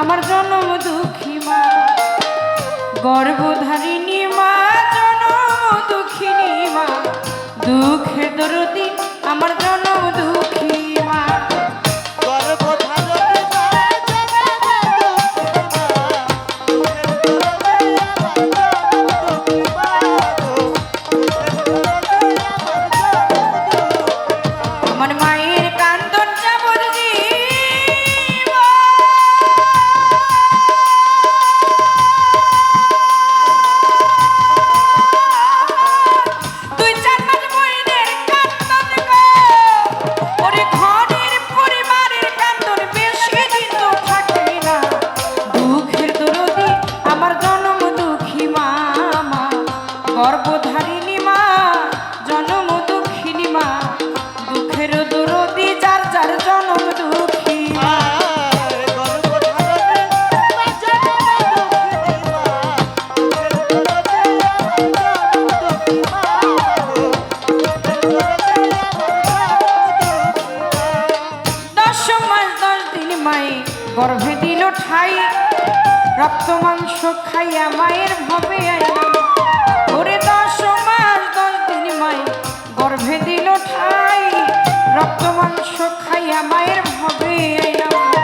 আমার জনম দুঃখী মা। গর্ভধারিণী মা জনম দুঃখিনী মা। দুঃখে দরদি গর্ভে দিল ঠাই, রক্ত মাংস খাইয়া মায়ের ভবে ওরে দশ মাস, দশ দিন মাই গর্ভে দিল ঠাই, রক্ত মাংস খাইয়া মায়ের ভবে আইলাম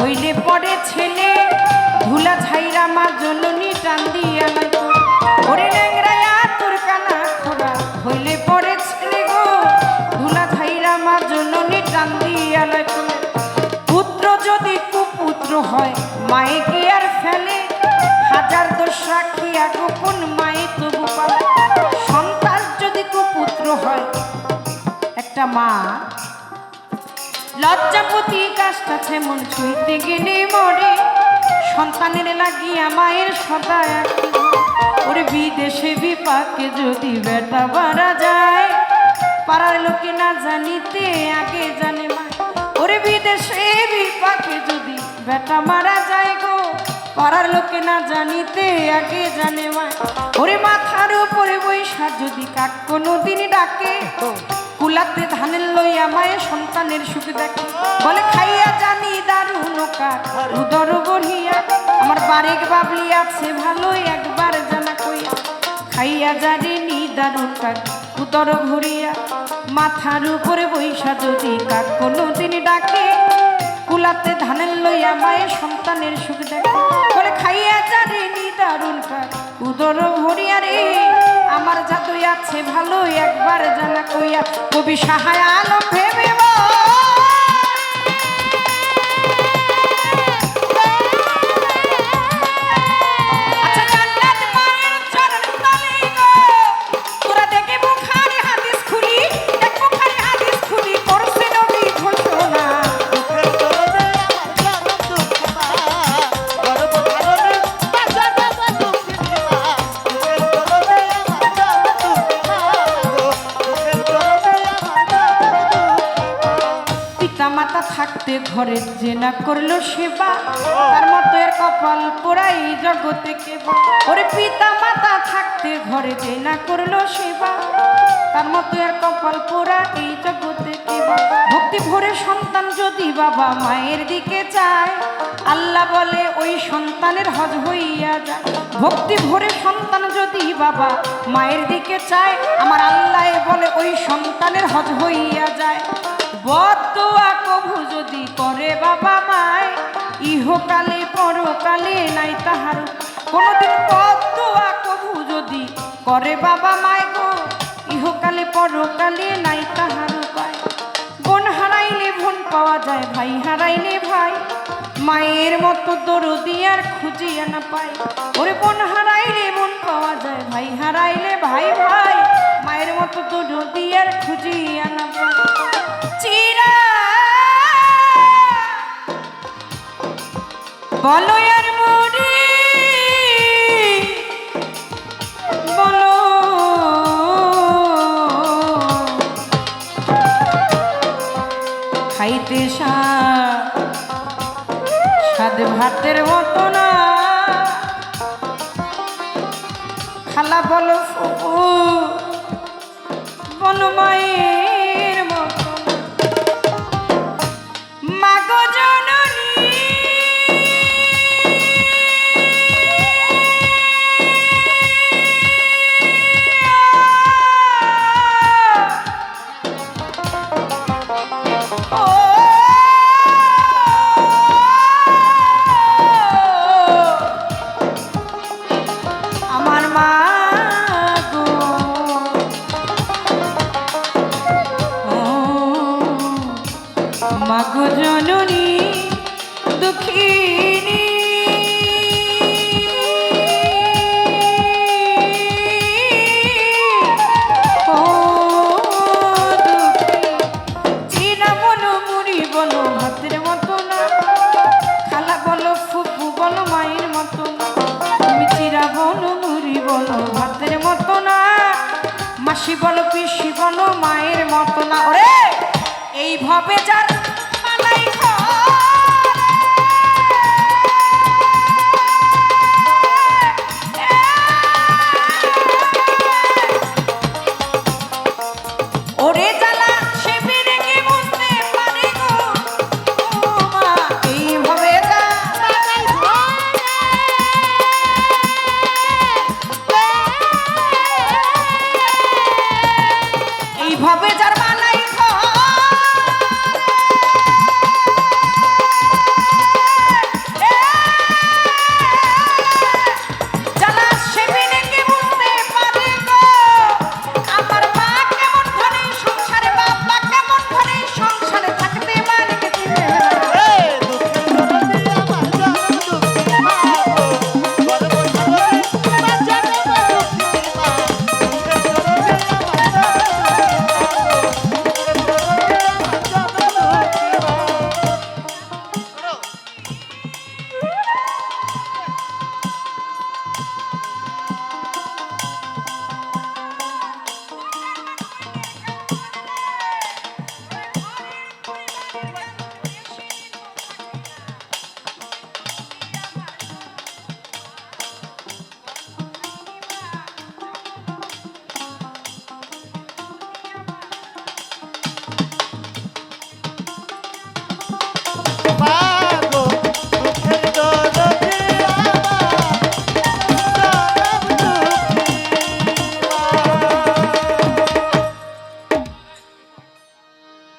হইলে পড়ে ছেলে, ধুলা ছাইরা মা জননী টান দিয়া ওরে ল্যাংড়ায়া তোর কানা খোরা হইলে পড়ে ছেলে গো, ধুলা ছাইরা মা জননী টান দিয়া পুত্র যদি কুপুত্র হয়, মায়ে কি আর ফেলে? হাজার দোষ রাখিয়া গোপন মায়ে তবু পালে। সন্তান যদি কুপুত্র হয়, একটা মা লজ্জাপতি কাজটা মন ছুঁইতে গেলে মরে। সন্তানের লাগিয়া মায়ের সদা ওরে বিদেশে বিপাকে যদি বেটা বাড়া যায়, পাড়ার লোকে না জানিতে আগে জানে মা। ওরে বিদেশে বিপাকে যদি বেটা মারা যায় গো, পাড়ার লোকে না জানিতে আগে জানে মা। ওরে মাথার উপরে বৈশা যদি কাক কোনো দিন ডাকে কুলাতে ধানের লইয়া মায়ের সন্তানের সুখ দেখে। বলে, খাইয়া জানি দারুণ উদর বলিয়া আমার বারেক বাবলি আছে, ভালোই একবার জানা কইয়া। খাইয়া জানি নি দারুণ কাক উদর ভরিয়া। মাথার উপরে বৈশা যদি কাক কোনো দিন ডাকে। কুলাতে ধানের লইয়া মায়ের সন্তানের সুখ দেখে। বলে, খাইয়া জানি নি দারুণ কাক উদর ভরিয়া রে। আমার জাদু আছে ভালো একবার জানা কইয়া কবি সাহায় আলম ভেবে মাতা থাকতে ঘরে, যে না করল সেবা, তার মতো এর কপাল পোড়াই জগতে কেবা ওরে পিতা মাতা থাকতে ঘরে, যে না করল সেবা, তার মতো এর কপাল পোড়া এই জগতে কেবা ভক্তি ভরে সন্তান যদি বাবা মায়ের দিকে চায়, আল্লাহ বলে ওই সন্তানের হজ হইয়া যায়। ভক্তি ভরে সন্তান যদি বাবা মায়ের দিকে চায়, আমার আল্লাহ বলে ওই সন্তানের হজ হইয়া যায়। বদুয়া কভু যদি করে বাবা মায়, ইহকালে পরকালে নাই তাহার। কোনদিন বদুয়া কভু যদি করে বাবা মায় গো, ইহকালে পরকালে নাই তাহার উপায়। বোন হারাইলে বোন পাওয়া যায়, ভাই হারাইলে ভাই। মায়ের মতো দরদি আর খুঁজিয়া না পাই। ওরে বোন হারাইলে বোন পাওয়া যায়, ভাই হারাইলে ভাই ভাই। মায়ের মতো দরদি আর খুঁজিয়া না পাই। বলো বলো। ভাতের মতো না। খালা বলো বলো মায়ের ভাতের মতো না। মাসি বলো পিসি বলো মায়ের মতো না। ওরে এইভাবে যার